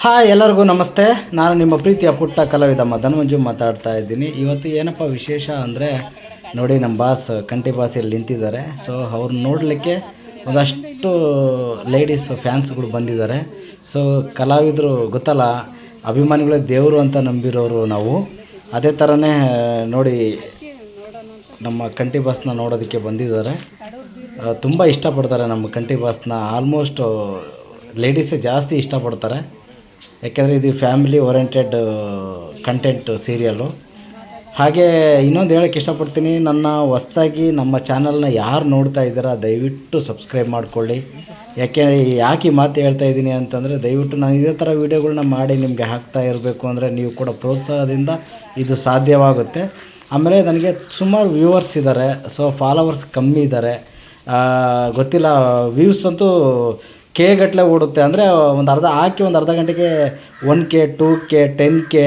Hi ಎಲ್ಲರಿಗೂ ನಮಸ್ತೆ. ನಾನು ನಿಮ್ಮ ಪ್ರೀತಿಯ ಪುಟ್ಟ ಕಲಾವಿದ ಮದನಮಂಜು ಮಾತಾಡ್ತಾ ಇದ್ದೀನಿ. ಇವತ್ತು ಏನಪ್ಪ ವಿಶೇಷ ಅಂದರೆ, ನೋಡಿ ನಮ್ಮ ಬಾಸ್ ಕಂಟಿ ಬಾಸ್ ಇಲ್ಲಿ ನಿಂತಿದ್ದಾರೆ. ಸೊ ಅವ್ರನ್ನ ನೋಡಲಿಕ್ಕೆ ಒಂದಷ್ಟು ಲೇಡೀಸ್ ಫ್ಯಾನ್ಸ್ಗಳು ಬಂದಿದ್ದಾರೆ. ಸೊ ಕಲಾವಿದರು ಗೊತ್ತಲ್ಲ, ಅಭಿಮಾನಿಗಳೇ ದೇವರು ಅಂತ ನಂಬಿರೋರು ನಾವು. ಅದೇ ಥರನೇ ನೋಡಿ, ನಮ್ಮ ಕಂಟಿ ಬಾಸ್ನ ನೋಡೋದಕ್ಕೆ ಬಂದಿದ್ದಾರೆ. ತುಂಬ ಇಷ್ಟಪಡ್ತಾರೆ ನಮ್ಮ ಕಂಟಿ ಬಾಸ್ನ. ಆಲ್ಮೋಸ್ಟ್ ಲೇಡೀಸೇ ಜಾಸ್ತಿ ಇಷ್ಟಪಡ್ತಾರೆ. ಯಾಕೆಂದರೆ ಇದು ಫ್ಯಾಮಿಲಿ ಓರಿಯೆಂಟೆಡ್ ಕಂಟೆಂಟ್ ಸೀರಿಯಲ್ಲು ಹಾಗೆ ಇನ್ನೊಂದು ಹೇಳೋಕ್ಕೆ ಇಷ್ಟಪಡ್ತೀನಿ, ನನ್ನ ಹೊಸ್ದಾಗಿ ನಮ್ಮ ಚಾನಲ್ನ ಯಾರು ನೋಡ್ತಾ ಇದ್ದೀರಾ, ದಯವಿಟ್ಟು ಸಬ್ಸ್ಕ್ರೈಬ್ ಮಾಡಿಕೊಳ್ಳಿ. ಯಾಕೆ ಯಾಕೆ ಈ ಮಾತು ಹೇಳ್ತಾ ಇದ್ದೀನಿ ಅಂತಂದರೆ, ದಯವಿಟ್ಟು ನಾನು ಇದೇ ಥರ ವೀಡಿಯೋಗಳನ್ನ ಮಾಡಿ ನಿಮಗೆ ಹಾಕ್ತಾ ಇರಬೇಕು ಅಂದರೆ ನೀವು ಕೂಡ ಪ್ರೋತ್ಸಾಹದಿಂದ ಇದು ಸಾಧ್ಯವಾಗುತ್ತೆ. ಆಮೇಲೆ ನನಗೆ ಸುಮಾರು ವ್ಯೂವರ್ಸ್ ಇದ್ದಾರೆ ಸೊ ಫಾಲೋವರ್ಸ್ ಕಮ್ಮಿ ಇದ್ದಾರೆ ಗೊತ್ತಿಲ್ಲ ವ್ಯೂಸ್ ಅಂತೂ ಕೆ ಗಟ್ಟಲೆ ಓಡುತ್ತೆ ಅಂದರೆ ಒಂದು ಅರ್ಧ ಹಾಕಿ ಒಂದು ಅರ್ಧ ಗಂಟೆಗೆ one K two K ten K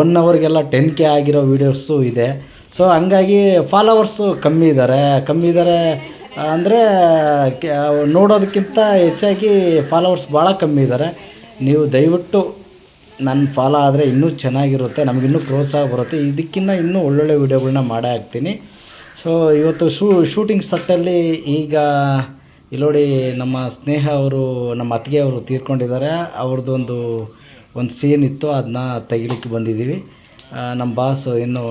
one ಅವರ್ಗೆಲ್ಲ ten K ಆಗಿರೋ ವೀಡಿಯೋಸು ಇದೆ. ಸೊ ಹಂಗಾಗಿ ಫಾಲೋವರ್ಸು ಕಮ್ಮಿ ಇದ್ದಾರೆ ಕಮ್ಮಿ ಇದ್ದಾರೆ ಅಂದರೆ ನೋಡೋದಕ್ಕಿಂತ ಹೆಚ್ಚಾಗಿ ಫಾಲೋವರ್ಸ್ ಭಾಳ ಕಮ್ಮಿ ಇದ್ದಾರೆ ನೀವು ದಯವಿಟ್ಟು ನನ್ನ ಫಾಲೋ ಆದರೆ ಇನ್ನೂ ಚೆನ್ನಾಗಿರುತ್ತೆ ನಮಗಿನ್ನೂ ಪ್ರೋತ್ಸಾಹ ಬರುತ್ತೆ. ಇದಕ್ಕಿಂತ ಇನ್ನೂ ಒಳ್ಳೊಳ್ಳೆ ವೀಡಿಯೋಗಳನ್ನ ಮಾಡೇ ಹಾಕ್ತೀನಿ. ಸೊ ಇವತ್ತು ಶೂ ಶೂಟಿಂಗ್ ಸೆಟ್ಟಲ್ಲಿ ಈಗ ಇಲ್ಲಿ ನೋಡಿ ನಮ್ಮ ಸ್ನೇಹ ಅವರು, ನಮ್ಮ ಅತ್ತಿಗೆ ಅವರು ತೀರ್ಕೊಂಡಿದ್ದಾರೆ. ಅವ್ರದ್ದು ಒಂದು ಸೀನ್ ಇತ್ತು ಅದನ್ನ ತೆಗಿಲಿಕ್ಕೆ ಬಂದಿದ್ದೀವಿ. ನಮ್ಮ ಬಾಸ್ ಇನ್ನೂ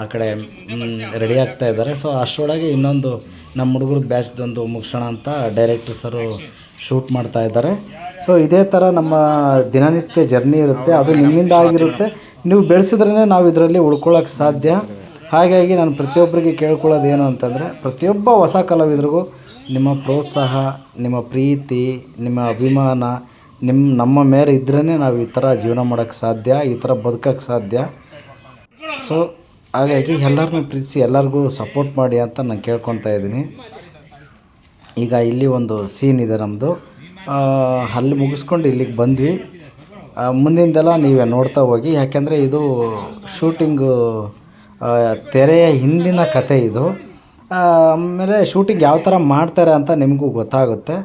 ಆ ಕಡೆ ರೆಡಿ ಆಗ್ತಾ ಇದ್ದಾರೆ. ಸೊ ಅಷ್ಟರೊಳಗೆ ಇನ್ನೊಂದು ನಮ್ಮ ಹುಡುಗರದ್ದು ಬ್ಯಾಚ್ದೊಂದು ಮುಗಿಸೋಣ ಅಂತ ಡೈರೆಕ್ಟರ್ ಸರು ಶೂಟ್ ಮಾಡ್ತಾ ಇದ್ದಾರೆ. ಸೊ ಇದೇ ಥರ ನಮ್ಮ ದಿನನಿತ್ಯ ಜರ್ನಿ ಇರುತ್ತೆ. ಅದು ನಿಮ್ಮಿಂದ ಆಗಿರುತ್ತೆ. ನೀವು ಬೆಳೆಸಿದ್ರೇ ನಾವು ಇದರಲ್ಲಿ ಉಳ್ಕೊಳ್ಳೋಕೆ ಸಾಧ್ಯ. ಹಾಗಾಗಿ ನಾನು ಪ್ರತಿಯೊಬ್ಬರಿಗೆ ಕೇಳ್ಕೊಳ್ಳೋದು ಏನು ಅಂತಂದರೆ, ಪ್ರತಿಯೊಬ್ಬ ಹೊಸ ಕಲಾವಿದರಿಗೂ ನಿಮ್ಮ ಪ್ರೋತ್ಸಾಹ, ನಿಮ್ಮ ಪ್ರೀತಿ, ನಿಮ್ಮ ಅಭಿಮಾನ ನಿಮ್ಮ ನಮ್ಮ ಮೇಲೆ ಇದ್ರೇ ನಾವು ಈ ಥರ ಜೀವನ ಮಾಡೋಕ್ಕೆ ಸಾಧ್ಯ, ಈ ಥರ ಬದುಕೋಕ್ಕೆ ಸಾಧ್ಯ. ಸೊ ಹಾಗಾಗಿ ಎಲ್ಲರನ್ನೂ ಪ್ರೀತಿಸಿ, ಎಲ್ಲರಿಗೂ ಸಪೋರ್ಟ್ ಮಾಡಿ ಅಂತ ನಾನು ಕೇಳ್ಕೊತಾ ಇದ್ದೀನಿ. ಈಗ ಇಲ್ಲಿ ಒಂದು ಸೀನ್ ಇದೆ ನಮ್ಮದು ಅಲ್ಲಿ ಮುಗಿಸ್ಕೊಂಡು ಇಲ್ಲಿಗೆ ಬಂದ್ವಿ. ಮುಂದಿಂದೆಲ್ಲ ನೀವೇ ನೋಡ್ತಾ ಹೋಗಿ, ಯಾಕೆಂದರೆ ಇದು ಶೂಟಿಂಗು ತೆರೆಯ ಹಿಂದಿನ ಕತೆ ಇದು. ಆಮೇಲೆ ಶೂಟಿಂಗ್ ಯಾವ ಥರ ಮಾಡ್ತಾರೆ ಅಂತ ನಿಮಗೂ ಗೊತ್ತಾಗುತ್ತೆ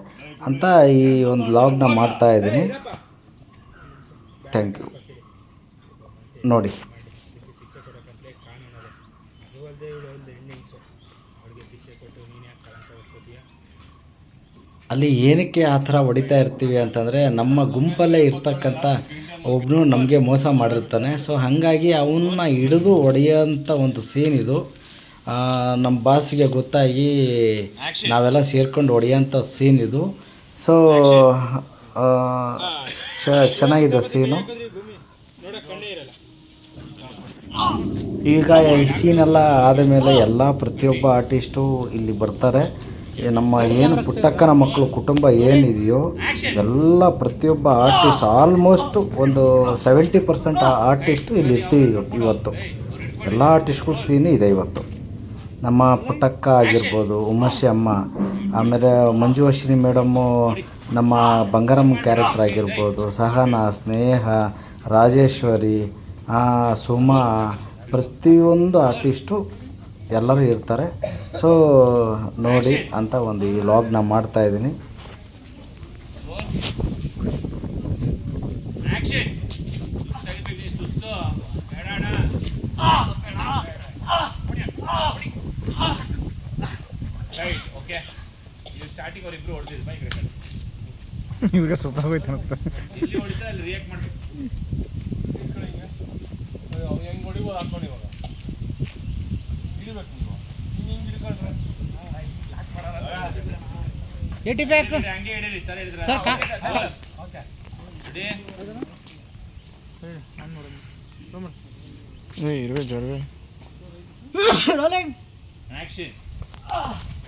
ಅಂತ ಈ ಒಂದು ಲಾಗ್ನ ಮಾಡ್ತಾ ಇದ್ದೀನಿ. ಥ್ಯಾಂಕ್ ಯು ನೋಡಿ. ಅಲ್ಲಿ ಏನಕ್ಕೆ ಆ ಥರ ಹೊಡಿತಾ ಇರ್ತೀವಿ ಅಂತಂದರೆ ನಮ್ಮ ಗುಂಪಲ್ಲೇ ಇರ್ತಕ್ಕಂಥ ಒಬ್ಬನು ನಮಗೆ ಮೋಸ ಮಾಡಿರ್ತಾನೆ. ಸೊ ಹಾಗಾಗಿ ಅವನ್ನ ಹಿಡಿದು ಹೊಡೆಯೋಂಥ ಒಂದು ಸೀನ್ ಇದು. ನಮ್ಮ ಬಾಸಿಗೆ ಗೊತ್ತಾಗಿ ನಾವೆಲ್ಲ ಸೇರ್ಕೊಂಡು ಹೊಡೆಯೋಂಥ ಸೀನ್ ಇದು. ಸೊ ಚೆನ್ನಾಗಿದೆ ಸೀನು ಈಗ ಈ ಸೀನೆಲ್ಲ ಆದ ಮೇಲೆ ಎಲ್ಲ ಪ್ರತಿಯೊಬ್ಬ ಆರ್ಟಿಸ್ಟು ಇಲ್ಲಿ ಬರ್ತಾರೆ. ನಮ್ಮ ಏನು ಪುಟ್ಟಕ್ಕನ ಮಕ್ಕಳು ಕುಟುಂಬ ಏನಿದೆಯೋ ಎಲ್ಲ ಪ್ರತಿಯೊಬ್ಬ ಆರ್ಟಿಸ್ಟ್ ಆಲ್ಮೋಸ್ಟ್ ಒಂದು ಸೆವೆಂಟಿ ಪರ್ಸೆಂಟ್ ಆರ್ಟಿಸ್ಟು ಇಲ್ಲಿ ಇರ್ತೀವಿ ಇವತ್ತು. ಎಲ್ಲ ಆರ್ಟಿಸ್ಟ್ಗಳು ಸೀನು ಇದೆ ಇವತ್ತು. ನಮ್ಮ ಪುಟ್ಟಕ್ಕ ಆಗಿರ್ಬೋದು, ಉಮಾಶಿ ಅಮ್ಮ, ಆಮೇಲೆ ಮಂಜು ಅಶ್ವಿನಿ ಮೇಡಮ್ಮು ನಮ್ಮ ಬಂಗಾರಮ್ಮ ಕ್ಯಾರೆಕ್ಟರ್ ಆಗಿರ್ಬೋದು, ಸಹನಾ, ಸ್ನೇಹ, ರಾಜೇಶ್ವರಿ ಸುಮಾ, ಪ್ರತಿಯೊಂದು ಆರ್ಟಿಸ್ಟು ಎಲ್ಲರೂ ಇರ್ತಾರೆ. ಸೊ ನೋಡಿ ಅಂತ ಒಂದು ಈ ಲಾಗ್ನ ಮಾಡ್ತಾ ಇದ್ದೀನಿ ಓಕೆ ಇದು ಸ್ಟಾರ್ಟಿಂಗ್ ಅವ್ರು ಇಬ್ರು ಹೊಡೆದಿದ್ರು. ಬೈಕ್ ರೆಕಾರ್ಡ್ ಇವ್ರಿಗೆ ಸುತ್ತಾಗೋಯ್ತು ಅನಿಸ್ತಾ ಇಲ್ಲಿ ಹೊಡಿತಾ ಅಲ್ಲಿ ರಿಯಾಕ್ಟ್ ಮಾಡ್ಬೇಕು. ಹೆಂಗೆ ಹೊಡಿಬೋದು ಹಾಕೊಂಡು ಇವಾಗ. ಹಿಡಿಬೇಕು ನೀವು. ಹಿಂಗೆ ಹಿಡ್ಕೊಂಡ್ರೆ ಏಟಿ ಬ್ಯಾಕ್ ಹಂಗೆ ಹಿಡೀರಿ ಸರ್ ಹಿಡಿದ್ರೆ ಸರ್ ಓಕೆ ರೆಡಿ ಇರುವೆ ಜೊಡವೆ ರೋಲಿಂಗ್ ಆಕ್ಷನ್ ರೈಟ್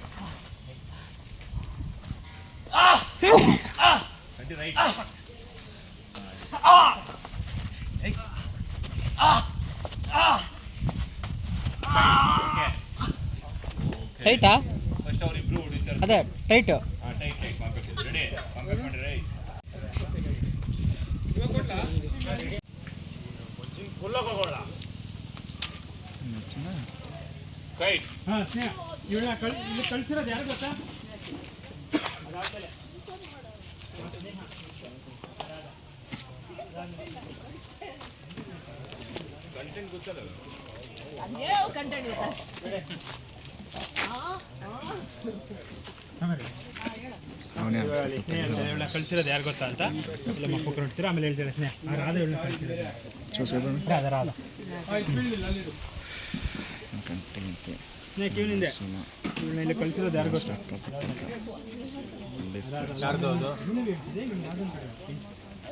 ಟೈಟಾ ಫಸ್ಟ್ ಅವ್ರು ಇಬ್ರು ಹೊಡಿತಾರೆ ಅದೇ ಟೈಟ್ ಹಾಂ ಟೈಟ್ ಟೈಟ್ ರೆಡಿ ಕಾಂಪ್ಯಾಕ್ಟ್ ಮಾಡಿ ರೈಟ್ ಹೋಗೋಣ ಕೈಟ್ ಹಾಂ ಇವಳ ಕಳ್ ಇಲ್ಲಿ ಕಳ್ಸಿರೋದು ಯಾರು ಗೊತ್ತಾ? Continuo, contento. Ah, no, no. Ah. Ah. Ah, no. Ah, no. Ah, no. Ah, no. Ah, no. Ah, no. Ah, no. Ah, no. Ah, no. Ah, no. Ah, no. Ah, no. Ah, no. Ah, ಇಲ್ಲಿ ಕಳಿಸಿರೋದು ಯಾರು ಗೊತ್ತಾ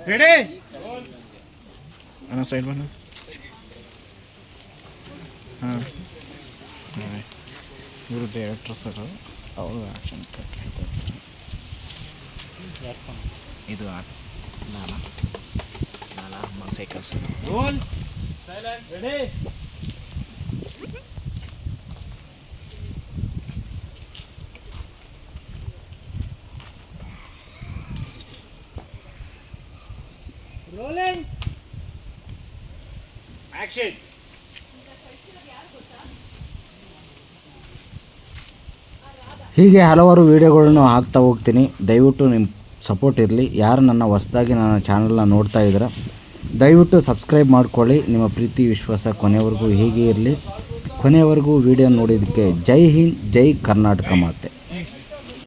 ready ಅಣ್ಣ side ಬಣ್ಣ ಹಾಂ. ಇವರು director sir ಅವರು action cut ಇದು ನಾನ? ನಾನ ಮನ್ಸೈಕಸ್ ಸೈಲೆಂಟ್ ರೆಡಿ ಆಕ್ಷನ್ ಹೀಗೆ ಹಲವಾರು ವೀಡಿಯೋಗಳನ್ನು ಹಾಕ್ತಾ ಹೋಗ್ತೀನಿ. ದಯವಿಟ್ಟು ನಿಮ್ಮ ಸಪೋರ್ಟ್ ಇರಲಿ. ಯಾರು ನನ್ನ ಹೊಸದಾಗಿ ನನ್ನ ಚಾನಲ್ನ ನೋಡ್ತಾ ಇದ್ದೀರ ದಯವಿಟ್ಟು ಸಬ್ಸ್ಕ್ರೈಬ್ ಮಾಡ್ಕೊಳ್ಳಿ. ನಿಮ್ಮ ಪ್ರೀತಿ, ವಿಶ್ವಾಸ ಕೊನೆವರೆಗೂ ಹೀಗೆ ಇರಲಿ. ಕೊನೆಯವರೆಗೂ ವಿಡಿಯೋ ನೋಡಿದ್ದಕ್ಕೆ ಜೈ ಹಿಂದ್, ಜೈ ಕರ್ನಾಟಕ ಮಾತೆ.